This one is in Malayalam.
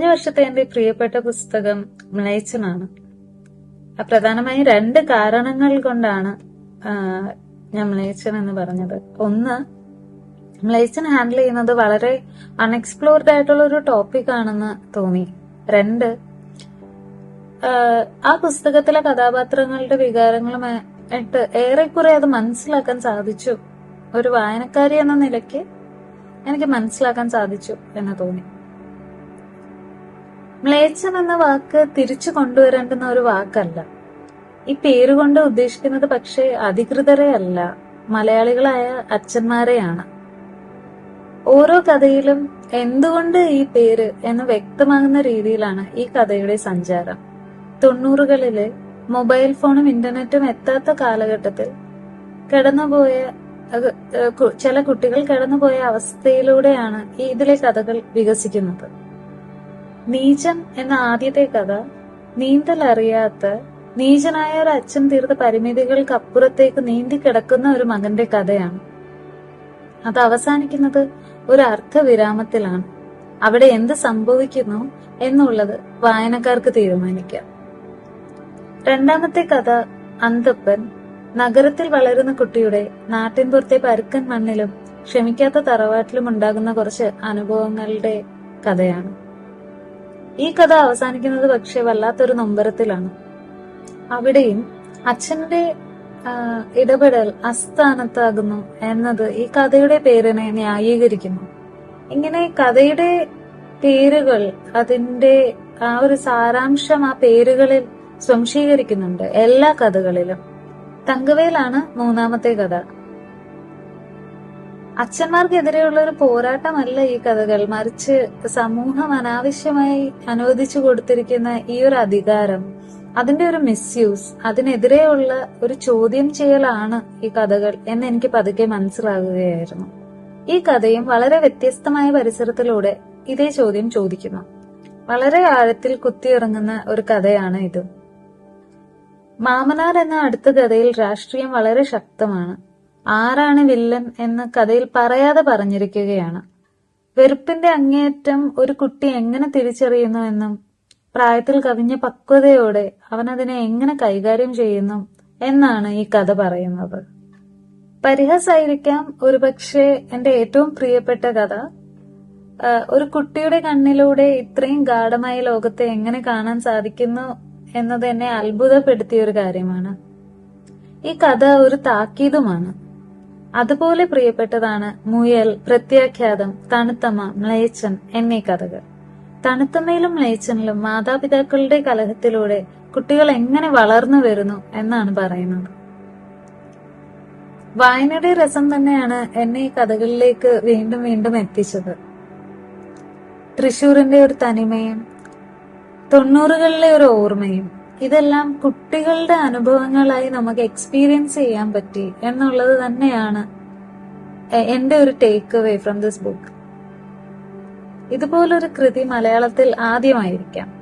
വർഷത്തെ എന്റെ പ്രിയപ്പെട്ട പുസ്തകം മ്ലേച്ഛനാണ്. പ്രധാനമായും രണ്ട് കാരണങ്ങൾ കൊണ്ടാണ് ഞാൻ മ്ലേച്ഛൻ എന്ന് പറഞ്ഞത്. ഒന്ന് മ്ലേച്ഛൻ ഹാൻഡിൽ ചെയ്യുന്നത് വളരെ അൺഎക്സ്പ്ലോർഡ് ആയിട്ടുള്ള ഒരു ടോപ്പിക് ആണെന്ന് തോന്നി. രണ്ട് ആ പുസ്തകത്തിലെ കഥാപാത്രങ്ങളുടെ വികാരങ്ങളുമായിട്ട് ഏറെക്കുറെ അത് മനസ്സിലാക്കാൻ സാധിച്ചു. ഒരു വായനക്കാരി എന്ന നിലയ്ക്ക് എനിക്ക് മനസ്സിലാക്കാൻ സാധിച്ചു എന്ന് തോന്നി. മ്ലേച്ഛൻ എന്ന വാക്ക് തിരിച്ചു കൊണ്ടുവരേണ്ടുന്ന ഒരു വാക്കല്ല. ഈ പേരുകൊണ്ട് ഉദ്ദേശിക്കുന്നത് പക്ഷേ അധികൃതരെ അല്ല മലയാളികളായ അച്ഛന്മാരെയാണ്. ഓരോ കഥയിലും എന്തുകൊണ്ട് ഈ പേര് എന്ന് വ്യക്തമാകുന്ന രീതിയിലാണ് ഈ കഥയുടെ സഞ്ചാരം. തൊണ്ണൂറുകളിലെ മൊബൈൽ ഫോണും ഇന്റർനെറ്റും എത്താത്ത കാലഘട്ടത്തിൽ കടന്നുപോയ ചില കുട്ടികൾ കടന്നുപോയ അവസ്ഥയിലൂടെയാണ് ഈ ഇതിലെ കഥകൾ വികസിക്കുന്നത്. നീചൻ എന്ന ആദ്യത്തെ കഥ നീന്തൽ അറിയാത്ത നീചനായ ഒരു അച്ഛൻ തീർത്ത പരിമിതികൾക്കപ്പുറത്തേക്ക് നീന്തി കിടക്കുന്ന ഒരു മകന്റെ കഥയാണ്. അത് അവസാനിക്കുന്നത് ഒരു അർത്ഥവിരാമത്തിലാണ് അവിടെ എന്ത് സംഭവിക്കുന്നു എന്നുള്ളത് വായനക്കാർക്ക് തീരുമാനിക്കാം. രണ്ടാമത്തെ കഥ അന്തപ്പൻ നഗരത്തിൽ വളരുന്ന കുട്ടിയുടെ നാട്ടിൻപുറത്തെ പരുക്കൻ മണ്ണിലും ക്ഷമിക്കാത്ത തറവാട്ടിലും ഉണ്ടാകുന്ന കുറച്ച് അനുഭവങ്ങളുടെ കഥയാണ്. ഈ കഥ അവസാനിക്കുന്നത് പക്ഷെ വല്ലാത്തൊരു നൊമ്പരത്തിലാണ്. അവിടെയും അച്ഛന്റെ ഇടപെടൽ അസ്ഥാനത്താകുന്നു എന്നത് ഈ കഥയുടെ പേരിനെ ന്യായീകരിക്കുന്നു. ഇങ്ങനെ കഥയുടെ പേരുകൾ അതിന്റെ ആ ഒരു സാരാംശം ആ പേരുകളിൽ സംശീകരിക്കുന്നുണ്ട് എല്ലാ കഥകളിലും. തങ്കവേലാണ് മൂന്നാമത്തെ കഥ. അച്ഛന്മാർക്കെതിരെയുള്ള ഒരു പോരാട്ടമല്ല ഈ കഥകൾ. മറിച്ച് സമൂഹം അനാവശ്യമായി അനുവദിച്ചു കൊടുത്തിരിക്കുന്ന ഈ ഒരു അധികാരം അതിന്റെ ഒരു മിസ്യൂസ് അതിനെതിരെയുള്ള ഒരു ചോദ്യം ചെയ്യലാണ് ഈ കഥകൾ എന്ന് എനിക്ക് പതുക്കെ മനസ്സിലാകുകയായിരുന്നു. ഈ കഥയും വളരെ വ്യത്യസ്തമായ പരിസരത്തിലൂടെ ഇതേ ചോദ്യം ചോദിക്കുന്നു. വളരെ ആഴത്തിൽ കുത്തിയിറങ്ങുന്ന ഒരു കഥയാണ് ഇത്. മാമനാർ എന്ന അടുത്ത കഥയിൽ രാഷ്ട്രീയം വളരെ ശക്തമാണ്. ആരാണ് വില്ലൻ എന്ന് കഥയിൽ പറയാതെ പറഞ്ഞിരിക്കുകയാണ്. വെറുപ്പിന്റെ അങ്ങേയറ്റം ഒരു കുട്ടി എങ്ങനെ തിരിച്ചറിയുന്നു എന്നും പ്രായത്തിൽ കവിഞ്ഞ പക്വതയോടെ അതിനെ എങ്ങനെ കൈകാര്യം ചെയ്യുന്നു എന്നാണ് ഈ കഥ പറയുന്നത്. പരിഹസായിരിക്കാം ഒരുപക്ഷെ എന്റെ ഏറ്റവും പ്രിയപ്പെട്ട കഥ. ഒരു കുട്ടിയുടെ കണ്ണിലൂടെ ഇത്രയും ഗാഠമായ ലോകത്തെ എങ്ങനെ കാണാൻ സാധിക്കുന്നു എന്നത് എന്നെ അത്ഭുതപ്പെടുത്തിയ ഒരു കാര്യമാണ്. ഈ കഥ ഒരു താക്കീതുമാണ്. അതുപോലെ പ്രിയപ്പെട്ടതാണ് മുയൽ പ്രത്യാഖ്യാതം തണുത്തമ്മ മ്ലേച്ഛൻ എന്നീ കഥകൾ. തണുത്തമ്മയിലും മ്ലേച്ഛനിലും മാതാപിതാക്കളുടെ കലഹത്തിലൂടെ കുട്ടികൾ എങ്ങനെ വളർന്നു വരുന്നു എന്നാണ് പറയുന്നത്. വായനയുടെ രസം തന്നെയാണ് എന്നെ ഈ കഥകളിലേക്ക് വീണ്ടും വീണ്ടും എത്തിച്ചത്. തൃശൂരിന്റെ ഒരു തനിമയും തൊണ്ണൂറുകളിലെ ഒരു ഓർമ്മയും ഇതെല്ലാം കുട്ടികളുടെ അനുഭവങ്ങളായി നമുക്ക് എക്സ്പീരിയൻസ് ചെയ്യാൻ പറ്റി എന്നുള്ളത് തന്നെയാണ് എന്റെ ഒരു take away from this book ഇതുപോലൊരു കൃതി മലയാളത്തിൽ ആദ്യമായിരിക്കാം.